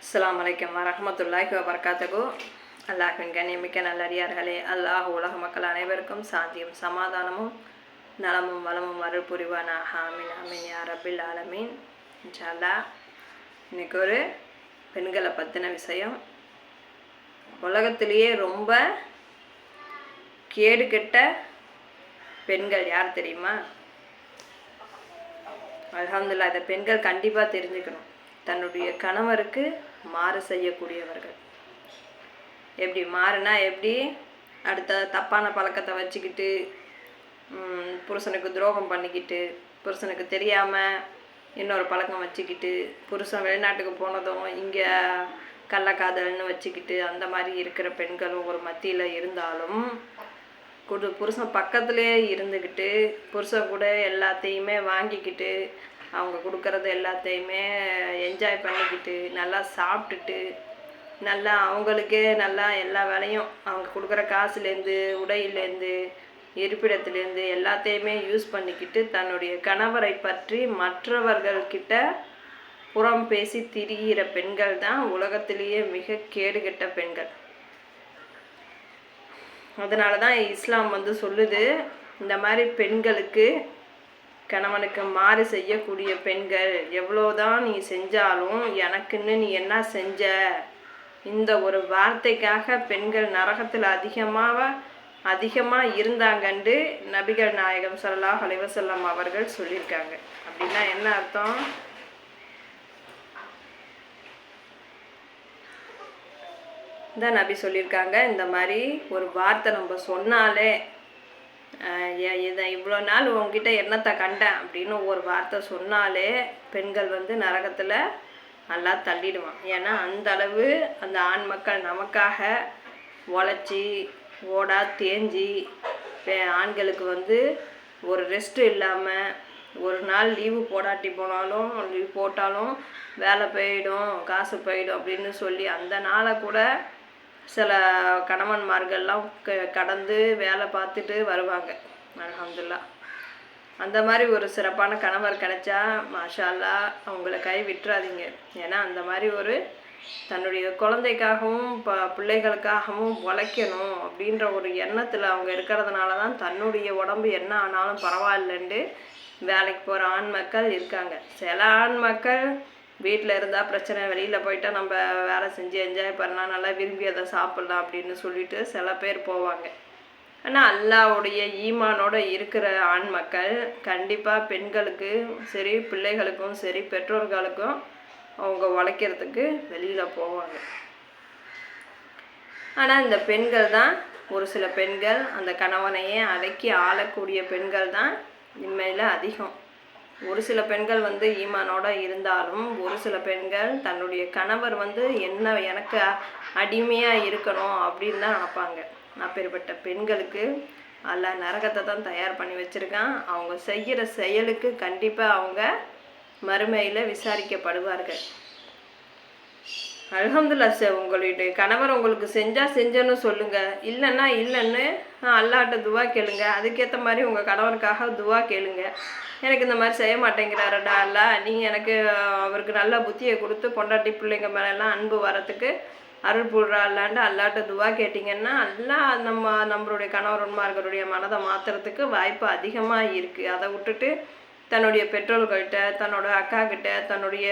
அஸ்லாம் வலைக்கம் வரமத்துல்லாஹி வபரகாத்தகு அல்லாஹின் கண்ணியமிக்க நல்லடியார்களே அல்லாஹ் உலக மக்கள் அனைவருக்கும் சாந்தியும் சமாதானமும் நலமும் வளமும் அருள் புரிவானா ஹாமின் அமீன் யா ரபில் ஆலமீன் இன்ஷால்லா இன்னைக்கு ஒரு பெண்களை பற்றின விஷயம் உலகத்திலேயே ரொம்ப கேடு கெட்ட பெண்கள் யார் தெரியுமா அல்ஹம்துலில்லாஹ் இதை பெண்கள் கண்டிப்பாக தெரிஞ்சுக்கணும் தன்னுடைய கணவருக்கு மாறு செய்யக்கூடியவர்கள். எப்படி மாறுனா எப்படி? அடுத்த தப்பான பழக்கத்தை வச்சுக்கிட்டு புருஷனுக்கு துரோகம் பண்ணிக்கிட்டு புருஷனுக்கு தெரியாமல் இன்னொரு பழக்கம் வச்சுக்கிட்டு புருஷன் வெளிநாட்டுக்கு போனதும் இங்கே கள்ளக்காதல்னு வச்சுக்கிட்டு அந்த மாதிரி இருக்கிற பெண்களும் ஒரு மத்தியில் இருந்தாலும் குடு புருஷன் பக்கத்துலேயே இருந்துக்கிட்டு புருஷன் கூட எல்லாத்தையுமே வாங்கிக்கிட்டு அவங்க கொடுக்கறது எல்லாத்தையுமே என்ஜாய் பண்ணிக்கிட்டு நல்லா சாப்பிட்டுட்டு நல்லா அவங்களுக்கே நல்லா எல்லா வேலையும் அவங்க கொடுக்குற காசுலேருந்து உடையிலேருந்து இருப்பிடத்துலேருந்து எல்லாத்தையுமே யூஸ் பண்ணிக்கிட்டு தன்னுடைய கணவரை பற்றி மற்றவர்கள்கிட்ட புறம் பேசி திரிகிற பெண்கள் தான் உலகத்திலேயே மிக கேடுகெட்ட பெண்கள். அதனால தான் இஸ்லாம் வந்து சொல்லுது இந்த மாதிரி பெண்களுக்கு கணவனுக்கு மாறு செய்யக்கூடிய பெண்கள் எவ்வளோதான் நீ செஞ்சாலும் எனக்குன்னு நீ என்ன செஞ்ச? இந்த ஒரு வார்த்தைக்காக பெண்கள் நரகத்தில் அதிகமாக அதிகமாக இருந்தாங்கண்டு நபிகள் நாயகம் ஸல்லல்லாஹு அலைஹி அவர்கள் சொல்லியிருக்காங்க. அப்படின்னா என்ன அர்த்தம்? தான் நபி சொல்லியிருக்காங்க இந்த மாதிரி ஒரு வார்த்தை நம்ம சொன்னாலே இதை இவ்வளோ நாள் உங்ககிட்ட என்னத்தை கண்டேன் அப்படின்னு ஒரு வார்த்தை சொன்னாலே பெண்கள் வந்து நரகத்தில் நல்லா தள்ளிடுவான். ஏன்னா அந்த அளவு அந்த ஆண் மக்கள் நமக்காக உழைச்சி ஓடா தேஞ்சி ஆண்களுக்கு வந்து ஒரு ரெஸ்ட்டு இல்லாமல் ஒரு நாள் லீவு போடாட்டி போனாலும் லீவ் போட்டாலும் வேலை போயிடும் காசு போயிடும் அப்படின்னு சொல்லி அந்த நாளை கூட சில கணவன்மார்கள்லாம் க கடந்து வேலை பார்த்துட்டு வருவாங்க. அலமதுல்லா அந்த மாதிரி ஒரு சிறப்பான கணவர் கிடைச்சா மாஷா அவங்கள கை விட்டுறாதீங்க. ஏன்னா அந்த மாதிரி ஒரு தன்னுடைய குழந்தைக்காகவும் ப பிள்ளைகளுக்காகவும் உழைக்கணும் அப்படின்ற ஒரு எண்ணத்தில் அவங்க இருக்கிறதுனால தான் தன்னுடைய உடம்பு என்ன ஆனாலும் பரவாயில்லன்ட்டு வேலைக்கு போகிற ஆண் மக்கள் இருக்காங்க. சில ஆண் மக்கள் வீட்டில் இருந்தால் பிரச்சனை வெளியில் போயிட்டால் நம்ம வேலை செஞ்சு என்ஜாய் பண்ணலாம் நல்லா விரும்பி அதை சாப்பிட்லாம் அப்படின்னு சொல்லிட்டு சில பேர் போவாங்க. ஆனால் அல்லாவுடைய ஈமானோட இருக்கிற ஆண் மக்கள் கண்டிப்பாக பெண்களுக்கு சரி பிள்ளைகளுக்கும் சரி பெற்றோர்களுக்கும் அவங்க உழைக்கிறதுக்கு வெளியில் போவாங்க. ஆனால் இந்த பெண்கள் தான் ஒரு சில பெண்கள் அந்த கணவனையே அடக்கி ஆளக்கூடிய பெண்கள் தான் இன்மையில் அதிகம். ஒரு சில பெண்கள் வந்து ஈமானோட இருந்தாலும் ஒரு சில பெண்கள் தன்னுடைய கணவர் வந்து என்ன எனக்கு அடிமையாக இருக்கணும் அப்படின்னு தான் நினப்பாங்க. அப்பேற்பட்ட பெண்களுக்கு அல்ல நரகத்தை தான் தயார் பண்ணி வச்சுருக்கான். அவங்க செய்கிற செயலுக்கு கண்டிப்பாக அவங்க மறுமையில் விசாரிக்கப்படுவார்கள். அலகம்துல்லா சார் உங்களுடைய கணவர் உங்களுக்கு செஞ்சால் செஞ்சேன்னு சொல்லுங்கள் இல்லைன்னா இல்லைன்னு அல்லாட்ட துவா கேளுங்க. அதுக்கேற்ற மாதிரி உங்கள் கணவருக்காக துவா கேளுங்க. எனக்கு இந்த மாதிரி செய்ய மாட்டேங்கிறாருடா அல்லா. நீங்கள் எனக்கு அவருக்கு நல்ல புத்தியை கொடுத்து பொண்டாட்டி பிள்ளைங்க மேலெல்லாம் அன்பு வரத்துக்கு அருள் புடுறா அல்லாண்டு அல்லாட்ட துவா கேட்டிங்கன்னா அல்லா நம்ம நம்மளுடைய கணவன்மார்களுடைய மனதை மாற்றுறதுக்கு வாய்ப்பு அதிகமாக இருக்குது அதை விட்டுட்டு தன்னுடைய பெற்றோர்கள்கிட்ட தன்னோட அக்கா கிட்ட தன்னுடைய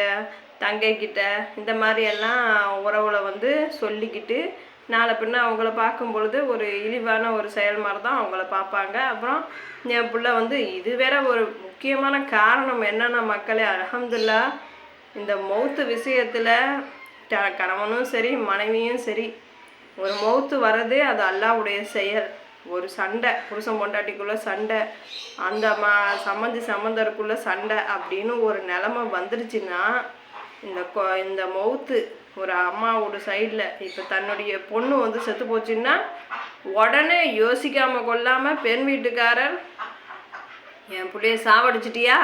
தங்கைக்கிட்ட இந்த மாதிரி எல்லாம் உறவுல வந்து சொல்லிக்கிட்டு நாளை பின்ன அவங்கள பார்க்கும் பொழுது ஒரு இழிவான ஒரு செயல் மாதிரி தான் அவங்கள பார்ப்பாங்க. அப்புறம் என் பிள்ளை வந்து இது வேற ஒரு முக்கியமான காரணம் என்னென்ன மக்களே அல்ஹம்துலில்லாஹ் இந்த மௌத்து விஷயத்தில் க- கணவனும் சரி மனைவியும் சரி ஒரு மௌத்து வர்றதே அது அல்லாவுடைய செயல். ஒரு சண்டை புருஷன் பொண்டாட்டிக்குள்ளே சண்டை அந்த ம சம்மந்தி சம்மந்தருக்குள்ளே சண்டை அப்படின்னு ஒரு நிலமை வந்துருச்சுன்னா இந்த கொ- இந்த மௌத்து ஒரு அம்மாவோட சைடில் இப்போ தன்னுடைய பொண்ணு வந்து செத்து போச்சுன்னா உடனே யோசிக்காமல் கொள்ளாமல் பெண் வீட்டுக்காரர் என் பிள்ளைய சாவடிச்சிட்டியா?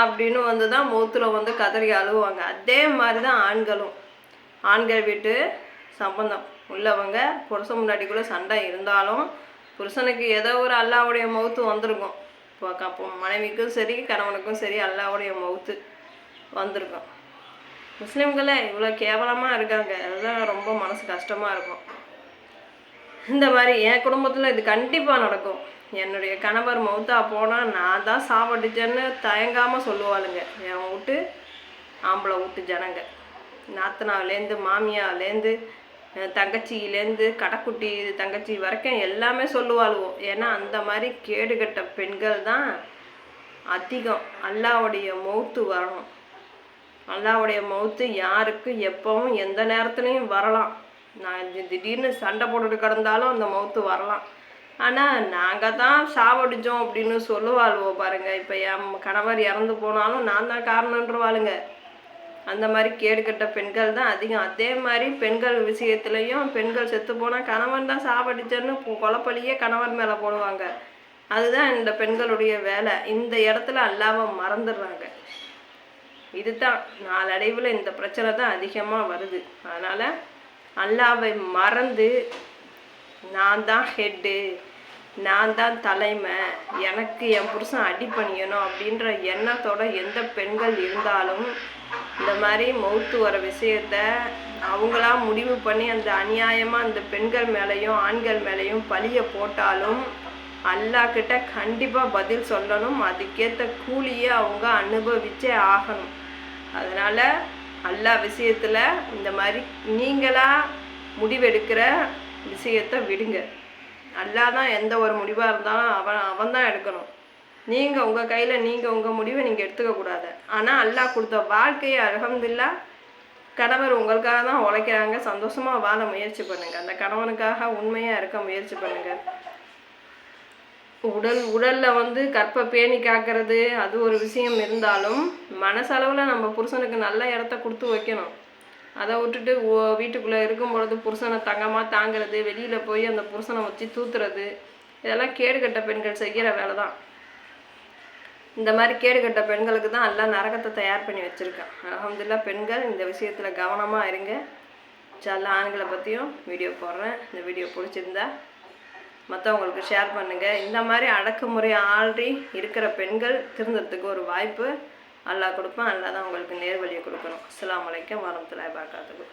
அப்படின்னு வந்து தான் மூத்தில் வந்து கதறி அழுவாங்க. அதே மாதிரி தான் ஆண்களும். ஆண்கள் வீட்டு சம்பந்தம் உள்ளவங்க புருஷன் முன்னாடிக்குள்ளே சண்டை இருந்தாலும் புருஷனுக்கு ஏதோ ஒரு அல்லாவுடைய மௌத்து வந்திருக்கும். இப்போ இப்போ மனைவிக்கும் சரி கணவனுக்கும் சரி அல்லாவுடைய மௌத்து வந்திருக்கும். முஸ்லீம்களே இவ்வளோ கேவலமாக இருக்காங்க. அதுதான் ரொம்ப மனசு கஷ்டமாக இருக்கும். இந்த மாதிரி என் குடும்பத்தில் இது கண்டிப்பாக நடக்கும். என்னுடைய கணவர் மௌத்தா போனால் நான் தான் சாப்பிட்டுச்சேன்னு தயங்காமல் சொல்லுவாளுங்க. என் வீட்டு ஆம்பளை வீட்டு ஜனங்க. நாத்தனாவிலேருந்து மாமியாவிலேருந்து தங்கச்சியிலேருந்து கடைக்குட்டி தங்கச்சி வரைக்கும் எல்லாமே சொல்லுவாளுவோம் ஏன்னா அந்த மாதிரி கேடுகட்ட பெண்கள் தான் அதிகம். அல்லாவுடைய மௌத்து வரணும். அல்லாவுடைய மௌத்து யாருக்கு எப்பவும் எந்த நேரத்துலையும் வரலாம். நான் திடீர்னு சண்டை போட்டுட்டு கிடந்தாலும் அந்த மௌத்து வரலாம். ஆனால் நாங்கள் தான் சாவடிச்சோம் அப்படின்னு சொல்லுவாளுவோ பாருங்கள் இப்போ என் கணவர் இறந்து போனாலும் நான் தான் காரணன்றவாளுங்க. அந்த மாதிரி கேடுகட்ட பெண்கள் தான் அதிகம். அதே மாதிரி பெண்கள் விஷயத்துலையும் பெண்கள் செத்து போனால் கணவன் தான் சாவடிச்சேன்னு கொலப்பழியே கணவன் மேலே போடுவாங்க. அதுதான் இந்த பெண்களுடைய வேலை. இந்த இடத்துல அல்லாமல் மறந்துடுறாங்க. இதுதான். நாளடைவில் இந்த பிரச்சனை தான் அதிகமாக வருது. அதனால் அல்லாவை மறந்து நான் தான் ஹெட்டு நான் தான் தலைமை எனக்கு என் புருஷன் அடி பண்ணிக்கணும் அப்படின்ற எண்ணத்தோட எந்த பெண்கள் இருந்தாலும் இந்த மாதிரி மௌத்து வர விஷயத்த அவங்களா முடிவு பண்ணி அந்த அநியாயமாக அந்த பெண்கள் மேலேயும் ஆண்கள் மேலேயும் பழிய போட்டாலும் அல்லாஹ் கிட்ட கண்டிப்பாக பதில் சொல்லணும். அதுக்கேற்ற கூலியை அவங்க அனுபவிச்சே ஆகணும். அதனால் அல்லாஹ் விஷயத்தில் இந்த மாதிரி நீங்களாக முடிவெடுக்கிற விஷயத்தை விடுங்க. அல்லாஹ் தான் எந்த ஒரு முடிவாக இருந்தாலும் அவன் அவன் தான் எடுக்கணும். நீங்கள் உங்கள் கையில் நீங்கள் உங்கள் முடிவை நீங்கள் எடுத்துக்கக்கூடாது ஆனால் அல்லாஹ் கொடுத்த வாழ்க்கையை அல்ஹம்துலில்லாஹ் கணவர் உங்களுக்காக தான் உழைக்கிறாங்க. சந்தோஷமாக வாழ முயற்சி பண்ணுங்கள் அந்த கணவனுக்காக உண்மையாக இருக்க முயற்சி பண்ணுங்கள் உடல் உடலில் வந்து கற்பை பேணி காக்கிறது அது ஒரு விஷயம் இருந்தாலும் மனசளவில் நம்ம புருஷனுக்கு நல்ல இடத்த கொடுத்து வைக்கணும். அதை விட்டுட்டு ஓ- இருக்கும் பொழுது புருஷனை தங்கமாக தாங்கிறது வெளியில் போய் அந்த புருஷனை வச்சு தூத்துறது இதெல்லாம் கேடுகட்ட பெண்கள் செய்கிற வேலை தான் இந்த மாதிரி கேடுகட்ட பெண்களுக்கு தான் எல்லாம் நரகத்தை தயார் பண்ணி வச்சுருக்கேன். அலமதுல்லா பெண்கள் இந்த விஷயத்தில் கவனமாக இருங்க. சில ஆண்களை பற்றியும் வீடியோ போடுறேன். இந்த வீடியோ பிடிச்சிருந்தா மற்றவங்களுக்கு ஷேர் பண்ணுங்கள் இந்த மாதிரி அடக்குமுறை ஆல்ரெடி இருக்கிற பெண்கள் திருந்தறதுக்கு ஒரு வாய்ப்பு அல்லா கொடுப்பேன். அல்லா தான் உங்களுக்கு நேர்வழியை கொடுக்கணும். அஸ்லாம் அலைக்கும் வரமத்துல பார்க்காதுக்கு